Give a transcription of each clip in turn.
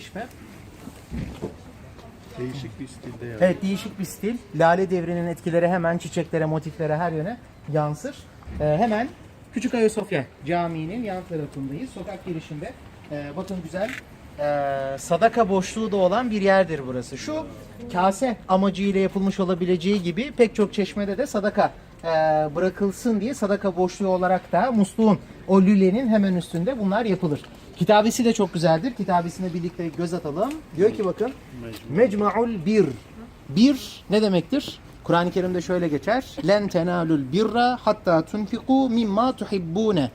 Çeşme. Değişik bir stilde yani. Evet değişik bir stil. Lale devrinin etkileri hemen çiçeklere, motiflere her yöne yansır. Ee, hemen Küçük Ayasofya Camii'nin yan tarafındayız. Sokak girişinde. Ee, bakın güzel ee, sadaka boşluğu da olan bir yerdir burası. Şu kase amacıyla yapılmış olabileceği gibi pek çok çeşmede de sadaka ee, bırakılsın diye sadaka boşluğu olarak da musluğun o lülenin hemen üstünde bunlar yapılır. Kitabesi de çok güzeldir. Kitabesine birlikte göz atalım. Diyor ki bakın Mecmu'ul bir. Bir ne demektir? Kur'an-ı Kerim'de şöyle geçer. Len tenalul birra hatta tunfiku mimma tuhibbune.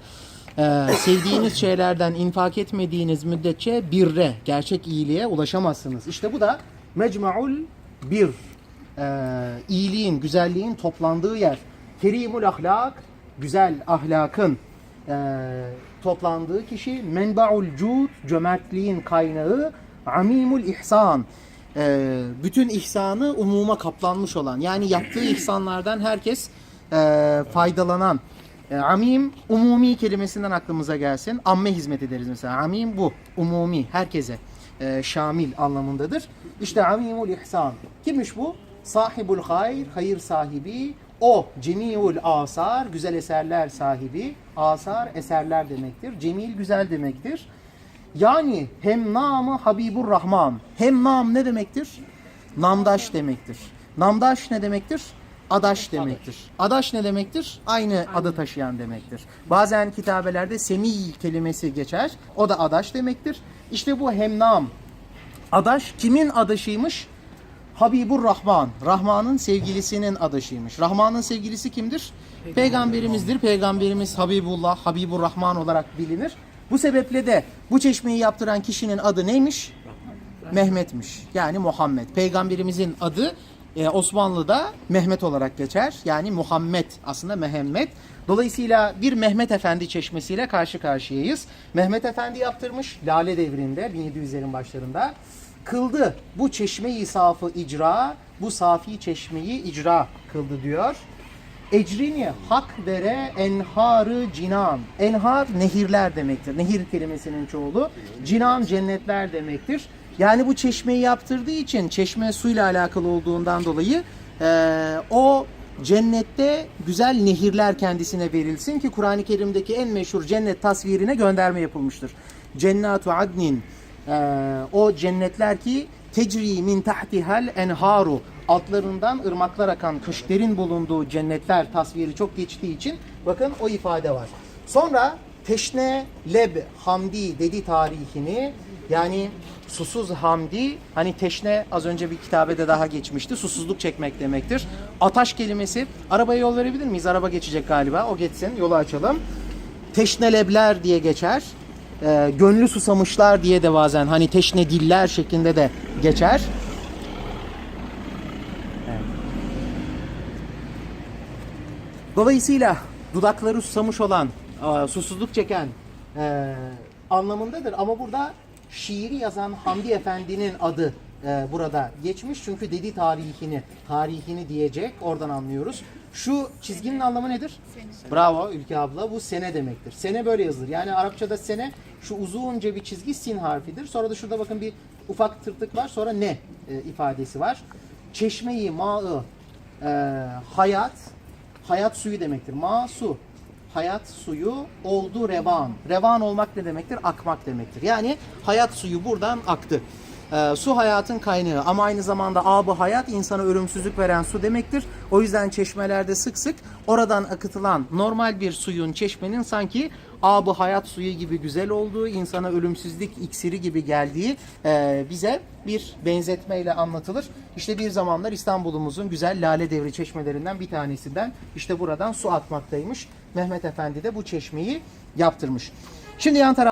Ee, sevdiğiniz şeylerden infak etmediğiniz müddetçe birre, gerçek iyiliğe ulaşamazsınız. İşte bu da mecmu'ul bir. Ee, iyiliğin, güzelliğin toplandığı yer. Kerimul ahlak, güzel ahlakın e, toplandığı kişi. Menbaul cud, cömertliğin kaynağı. Amimul ihsan, e, bütün ihsanı umuma kaplanmış olan. Yani yaptığı ihsanlardan herkes e, faydalanan. E, amim, umumi kelimesinden aklımıza gelsin. Amme hizmet ederiz mesela. Amim bu, umumi, herkese e, şamil anlamındadır. İşte amimul ihsan. Kimmiş bu? Sahibul hayr, hayır sahibi. O cemiul asar, güzel eserler sahibi. Asar eserler demektir. Cemil güzel demektir. Yani hem namı Habibur Rahman. Hem nam ne demektir? Namdaş demektir. Namdaş ne demektir? Adaş demektir. Adaş ne demektir? Aynı adı taşıyan demektir. Bazen kitabelerde semi kelimesi geçer. O da adaş demektir. İşte bu hemnam. Adaş kimin adaşıymış? Habibur Rahman. Rahman'ın sevgilisinin adaşıymış. Rahman'ın sevgilisi kimdir? Peygamberimizdir. Peygamberimiz Habibullah, Habibur Rahman olarak bilinir. Bu sebeple de bu çeşmeyi yaptıran kişinin adı neymiş? Mehmet'miş. Yani Muhammed. Peygamberimizin adı e, Osmanlı'da Mehmet olarak geçer. Yani Muhammed aslında Mehmet. Dolayısıyla bir Mehmet Efendi çeşmesiyle karşı karşıyayız. Mehmet Efendi yaptırmış Lale devrinde 1700'lerin başlarında. Kıldı bu çeşmeyi safı icra, bu safi çeşmeyi icra kıldı diyor. Ecrini hak vere enharı cinan. Enhar nehirler demektir. Nehir kelimesinin çoğulu. Cinan cennetler demektir. Yani bu çeşmeyi yaptırdığı için çeşme suyla alakalı olduğundan dolayı eee, o cennette güzel nehirler kendisine verilsin ki Kur'an-ı Kerim'deki en meşhur cennet tasvirine gönderme yapılmıştır. Cennatu adnin eee, o cennetler ki tecri min tahtihal enharu altlarından ırmaklar akan kışlerin bulunduğu cennetler tasviri çok geçtiği için bakın o ifade var. Sonra teşne leb hamdi dedi tarihini yani susuz hamdi hani teşne az önce bir kitabede daha geçmişti susuzluk çekmek demektir. Ataş kelimesi arabaya yol verebilir miyiz? Araba geçecek galiba o geçsin yolu açalım. Teşnelebler diye geçer. Ee, gönlü susamışlar diye de bazen hani teşne diller şeklinde de geçer. Dolayısıyla dudakları susamış olan, e, susuzluk çeken e, anlamındadır. Ama burada şiiri yazan Hamdi Efendi'nin adı e, burada geçmiş. Çünkü dedi tarihini, tarihini diyecek. Oradan anlıyoruz. Şu çizginin anlamı nedir? Bravo Ülke abla. Bu sene demektir. Sene böyle yazılır. Yani Arapçada sene şu uzunca bir çizgi sin harfidir. Sonra da şurada bakın bir ufak tırtık var. Sonra ne e, ifadesi var. Çeşmeyi, maı, e, hayat, hayat suyu demektir. Ma su. Hayat suyu oldu revan. Revan olmak ne demektir? Akmak demektir. Yani hayat suyu buradan aktı. Ee, su hayatın kaynağı ama aynı zamanda abı hayat insana ölümsüzlük veren su demektir. O yüzden çeşmelerde sık sık oradan akıtılan normal bir suyun çeşmenin sanki abı hayat suyu gibi güzel olduğu, insana ölümsüzlük iksiri gibi geldiği e, bize bir benzetmeyle anlatılır. İşte bir zamanlar İstanbul'umuzun güzel lale devri çeşmelerinden bir tanesinden işte buradan su akmaktaymış. Mehmet Efendi de bu çeşmeyi yaptırmış. Şimdi yan taraf